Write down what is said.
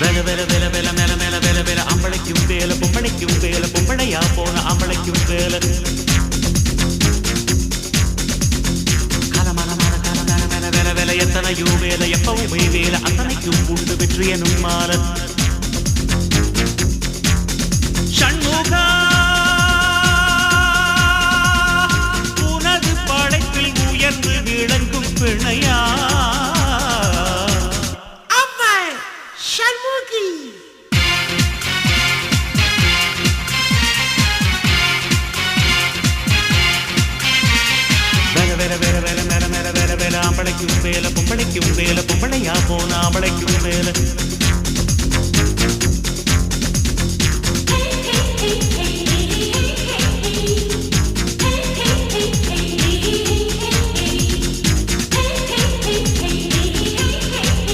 வேல வேல வேல வேல மேல மேல வேல வேல. அம்பளைக்கும் வேலை பொம்பளைக்கும் வேலை பொம்பளையா போன அம்பளைக்கும் வேலை. கலமலமான கலமல மேல வேல வேல எத்தனையோ வேல எப்பவுமே வேல. அத்தனைக்கும் உண்டு வெற்றி எனும் மாலை. சண்முகா உனது படைப்பில் உயர்ந்து விளங்கும் பிணையா? வேலை வேலை வேலை வேல மேல மேல வேலை வேலை ஆம்பளைக்கும் வேலை பொம்பளைக்கும் வேலை பொம்பளையா போன ஆம்பளைக்கும்